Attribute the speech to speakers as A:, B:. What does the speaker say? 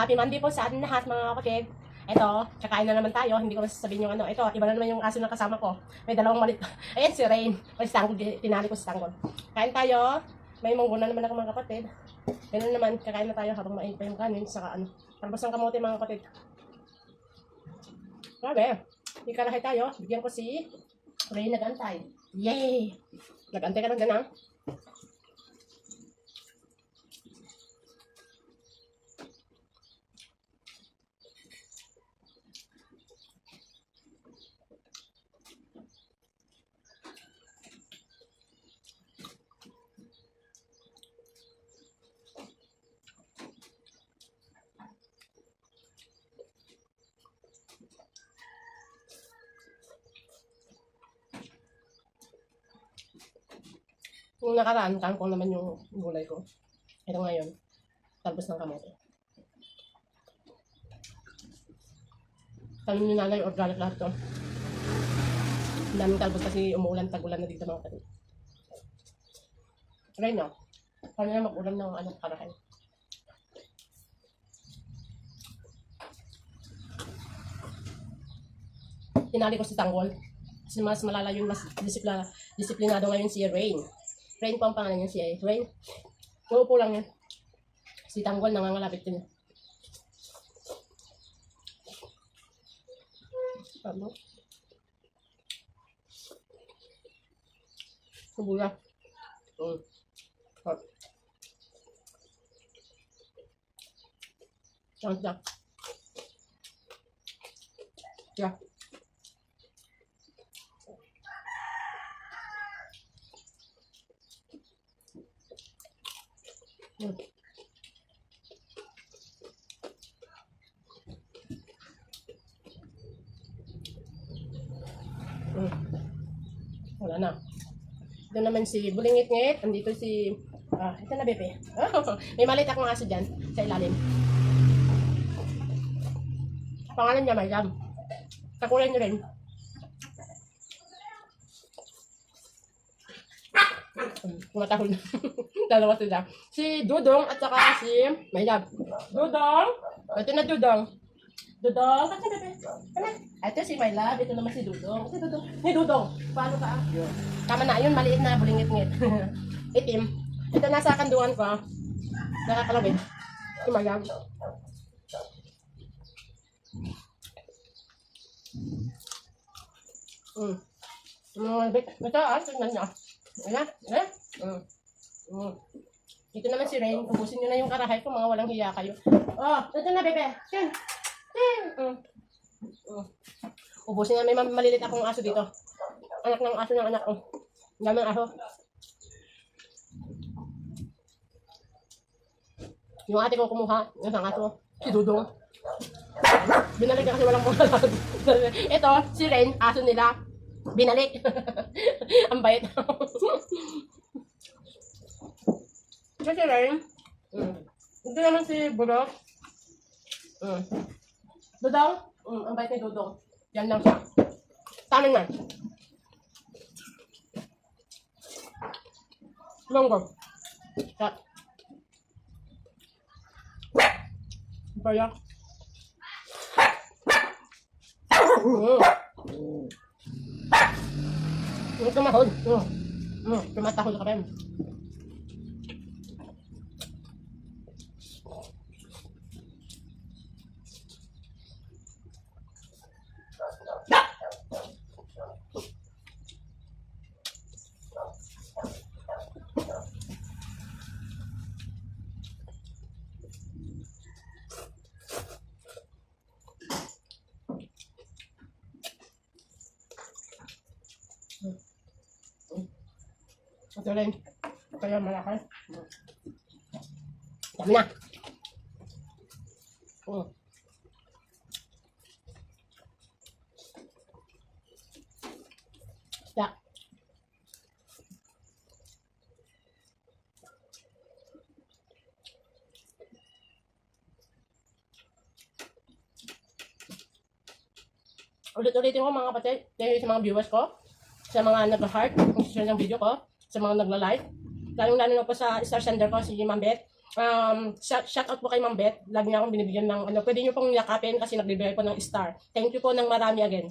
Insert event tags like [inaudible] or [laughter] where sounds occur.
A: Happy Monday po sa atin lahat mga kapatid. Ito, kakain na naman tayo. Hindi ko masasabihin yung ano. Ito, iba na naman yung aso na kasama ko. May dalawang malit. [laughs] Ayan si Rain. O si Tanggol. Tinali ko si Tanggol. Kain tayo. May munggo na naman ako mga kapatid. Ganun naman, kakain na tayo habang mainit pa yung kanin. Saka ano, talbos ng kamote mga kapatid. Grabe. Hindi karahay tayo. Bigyan ko si Rain nag-antay. Yay! Nag-antay ka lang din Kung nakaraan, kangkong naman yung gulay ko. Ito ngayon, talbos ng kamote. Tanong ni nanay, organic lahat to. Daming talbos kasi umuulan, tagulan na dito mga kapatid. Try na. Paano na mag-ulam ng ano, karahay. Tinali ko si Tanggol. Kasi mas malala yun, mas disiplina, disiplinado ngayon si Rain. Rain po ang pangalan niya si Rain. Uupo lang yan. Si Tanggol nangangalapit din. Ano? Kubula. Mm. Hot. Saan siya? Yeah. Mm. Mm. Wala na. Ito naman si Bulingit-ngit. Andito si... Ah, ito na, Bebe. Oh, [laughs] may malit akong aso dyan sa ilalim. Pangalan niya, Maylam. Kakulay niyo rin. Tumatahol na. [laughs] Dalawa sila. Si Dudong at saka si Maylab. Dudong! Ito na Dudong. Dudong! Bebe. Ano? Ito si Maylab. Ito naman si Dudong. Ito Dudong. Ni Dudong. Paano ka? Yun. Tama na. Yun, maliit na. Bulingit-ngit. [laughs] Itim. Ito nasa kanduan ko. Nakakalawin. Si Maylab. Mm. Mm, bit- ah, tignan niyo. Ayan, ayan. Mm. Mm. Ito naman si Rain. Ubusin niyo na yung karahay ko, mga walang hiya kayo. Oh, ito na, bebe. Tin. Tin. Mm. Mm. Ubusin na, may ma- malilit akong aso dito. Anak ng aso ng anak ko. Ang dami aso. Yung ate ko kumuha, yung isang aso, si Dudong. Binalik na kasi walang mga [laughs] Ito, si Ren, aso nila. Binalik. [laughs] Ang bait. Ito si Ren. Mm. Ito naman si Burok. Mm. Dudong. Mm, ang bait ni Dudong. Yan lang siya. Tamin na. Monggo. Kat. Bayak. Mm. Huwag ka mahod. Mm. Mm. Tumatahol ka rin. Ito rin. Kaya malaki. Mm. Dami na. Mm. Yeah. Ulit-ulitin ko mga kapatid, you sa mga viewers ko, sa mga nag-heart, kung share ng video ko, sa mga nagla-like, lalong lalo na po sa star sender ko, si Ma'am Beth, Um, shout out po kay Ma'am Beth. Lagi niya akong binibigyan ng ano. Pwede niyo pong yakapin kasi nagbibigay po ng star. Thank you po ng marami again.